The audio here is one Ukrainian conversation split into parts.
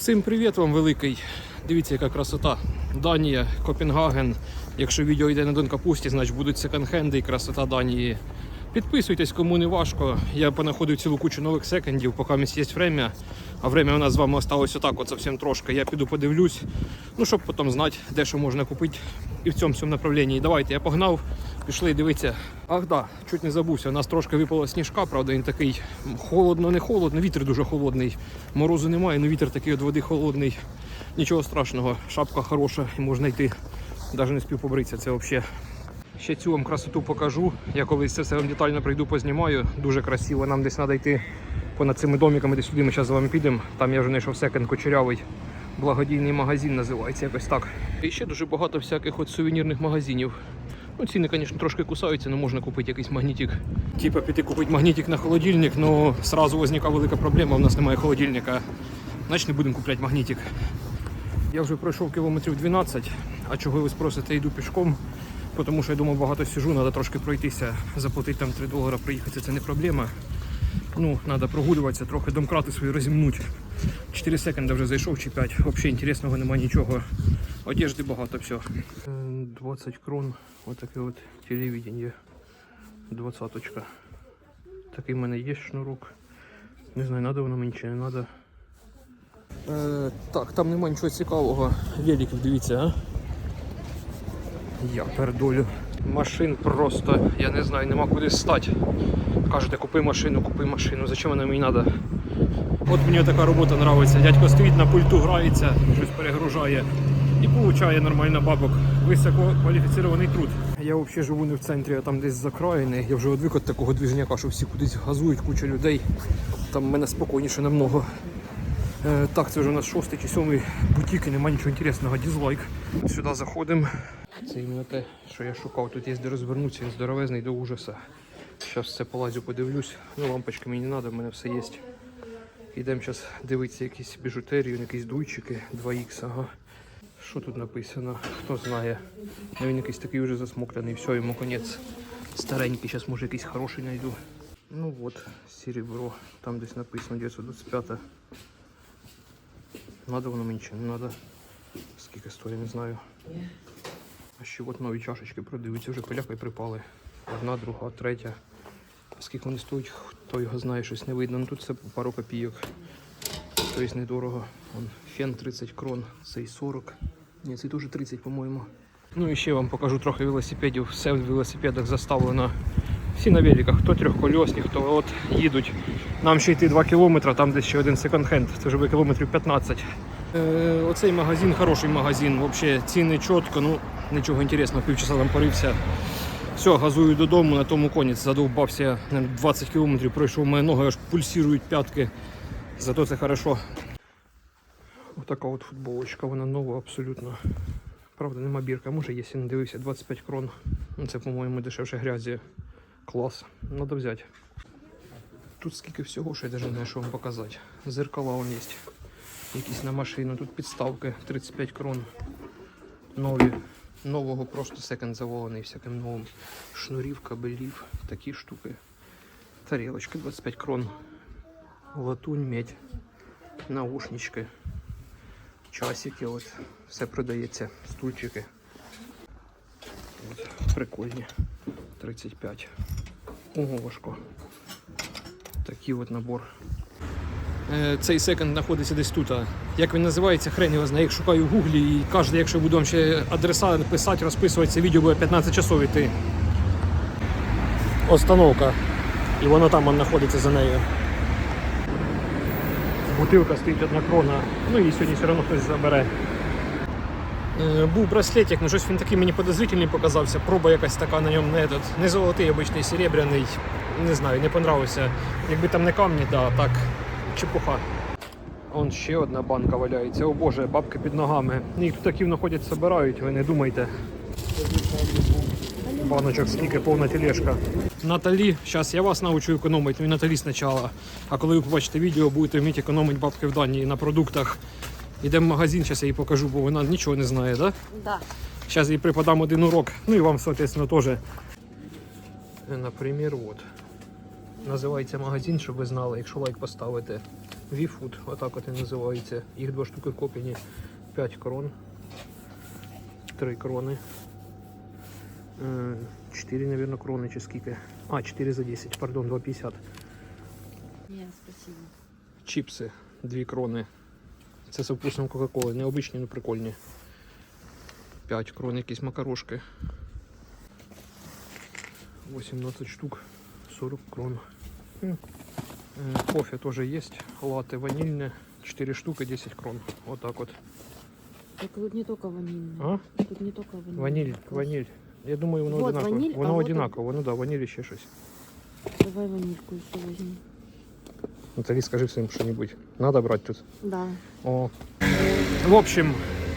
Всім привіт вам великий. Дивіться, яка красота. Данія, Копенгаген. Якщо відео йде на Донкапусті, значить будуть секонд-хенди і красота Данії. Підписуйтесь, кому не важко. Я понаходив цілу кучу нових секондів, поки місць є время. А время у нас з вами осталось отак, от зовсім трошки. Я піду подивлюсь, ну щоб потім знати, де що можна купити і в цьому всьому направлінні. Давайте, я погнав, пішли дивитися. Ах да, чуть не забувся. У нас трошки випало сніжка, правда, він такий холодно, не холодно, вітер дуже холодний. Морозу немає, але вітер такий від води холодний. Нічого страшного, шапка хороша і можна йти. Навіть не спів побритися, це взагалі. Ще цю вам красоту покажу. Я колись це все вам детально прийду, познімаю. Дуже красиво. Нам десь треба йти понад цими домиками, десь сюди ми зараз з вами підемо. Там я вже знайшов секонд кучерявий. Благодійний магазин називається якось так. І ще дуже багато всяких от сувенірних магазинів. Ну, ціни, звісно, трошки кусаються, але можна купити якийсь магнітик. Типа піти купити магнітик на холодильник, але одразу виникає велика проблема, у нас немає холодильника. Значить не будемо купляти магнітик. Я вже пройшов кілометрів 12, а чого ви спросите, йду пішком, тому що я думав, багато сижу, треба трошки пройтися, заплатити там 3 долари, приїхати, це не проблема. Ну, треба прогулюватися, трохи домкрати свої розімнуть. 4 секунди вже зайшов чи 5. Взагалі інтересного немає нічого. Одежди багато все. 20 крон, отаке от телевидение. Двадцаточка. Такий в мене є шнурок. Не знаю, надо воно мені чи не треба. Е, так, там нема нічого цікавого. Великів, дивіться, а? Я пердолю. Машин просто, я не знаю, нема куди стати. Кажете, купи машину, купи машину. Зачем вона мені треба? От мені така робота подобається. Дядько стоїть на пульту, грається, щось перегружає і получає нормально бабок. Високо кваліфіцірований труд. Я взагалі живу не в центрі, а там десь закраїний. Я вже одвик від такого движняка, що всі кудись газують, куча людей. Там мене спокійніше намного. Е, так, це вже у нас шостий чи сьомий бутік і немає нічого інтересного. Дізлайк. Сюди заходимо. Це іменно те, що я шукав. Тут є де розвернутися, він здоровезний до ужаса. Зараз це полазю, подивлюсь. Ну, лампочки мені не треба, в мене все є. Йдемо зараз дивитися якісь біжутерію, якісь дуйчики 2х, ага. Що тут написано? Хто знає. Ну, Він якийсь такий вже засмокляний, все, йому конець. Старенький, зараз може якийсь хороший знайду. Ну от, серебро. Там десь написано 925. Надо воно мені чи не надо. Скільки стоїть, не знаю. А ще от нові чашечки продаються, вже поляки припали. Одна, друга, третя. Скільки вони стоять, хто його знає, щось не видно. Ну тут це пару копійок. Тобто недорого. Вон, фен 30 крон, цей 40. Ні, цей теж 30, по-моєму. Ну і ще вам покажу трохи велосипедів. Все в велосипедах заставлено. Всі на великах, хто трьохкольосні, хто от їдуть. Нам ще йти 2 кілометри, там десь ще один секонд-хенд, це вже кілометрів 15. Е, оцей магазин хороший магазин, взагалі ціни чітко, ну нічого інтересного, півчаса там порився. Все, газую додому, на тому конець задовбався. 20 кілометрів пройшов, мої ноги аж пульсують п'ятки. Зато це хорошо. Отака от футболочка, вона нова абсолютно. Правда, нема бірка, може є, не дивився, 25 крон. Ну, Це, по-моєму, дешевше грязі. Клас, треба взяти. Тут скільки всього, що я навіть не знаю, що вам показати. Зеркала вон є. Якісь на машину, тут підставки 35 крон. Нові. Нового просто секонд заволений всяким новим. Шнурів, кабелів, такі штуки. Тарілочки 25 крон. Латунь, медь, наушнички, часики, от, все продається, стульчики. От, прикольні. 35. Ого. Такий от набор. Е, Цей секонд знаходиться десь тут. Як він називається, хрен його знає. Я їх шукаю в гуглі і кожен, якщо буду ще адреса писати, розписувати, це відео буде 15 часов іти. Остановка. І воно там он знаходиться за нею. Бутилка стоїть одна крона. Ну і сьогодні все одно хтось забере. Був браслетик, ну щось він такий мені подозрительний показався. Проба якась така на ньому не, этот, не золотий, обичний серебряний. Не знаю, не понравився. Якби там не камні, да, так, чепуха. Он ще одна банка валяється. О боже, бабки під ногами. Їх тут такі знаходять, собирають, ви не думайте. Баночок скільки повна тележка. Наталі, зараз я вас научу економити, ну Наталі спочатку. А коли ви побачите відео, будете вміти економити бабки в Данії на продуктах. Йдемо в магазин, зараз я їй покажу, бо вона нічого не знає, так? Да? Да. Сейчас їй преподам один урок. Ну і вам, соответственно, тоже. Наприклад, от. Називається магазин, щоб ви знали, якщо лайк поставите. V-Food, отак от і називається. Їх два штуки куплені 5 крон. 3 крони. 4, наверное, крони чи скільки. А, 4 за 10, пардон, 2,50. Ні, спасибо. Чіпси 2 крони. Це со вкусом Кока-Коли. Необичні, але прикольні. 5 крон, якісь макарошки. 18 штук, 40 крон. М. Е, Кофе тоже есть. Латте ванильне. 4 штуки, 10 крон. Вот так вот. Так тут не тільки ванильне. А? Тут не тільки ванильне. Ваниль, ваниль. Я думаю, воно Вот одинаково. ваниль, воно а вот одинаково. Ну да, ваниль і ще щось. Давай ванильку ще візьмемо. Наталі, скажи всім що-нибудь. Надо брати тут. Да. О. В общем,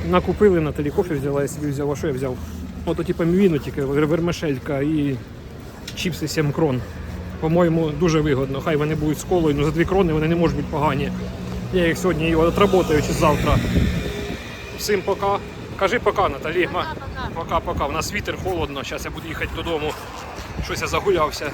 накупили Наталі кофе взяла, я собі взяв, а що я взяв? Ото типу мівіну тільки, вер- вермишелька і чіпси 7 крон. По-моєму, дуже вигодно. Хай вони будуть з колою, але за 2 крони вони не можуть бути погані. Я їх сьогодні його отработаю чи завтра. Всім пока. Кажи пока, Наталі. Пока-пока. У нас вітер холодно. Зараз я буду їхати додому. Щось я загулявся.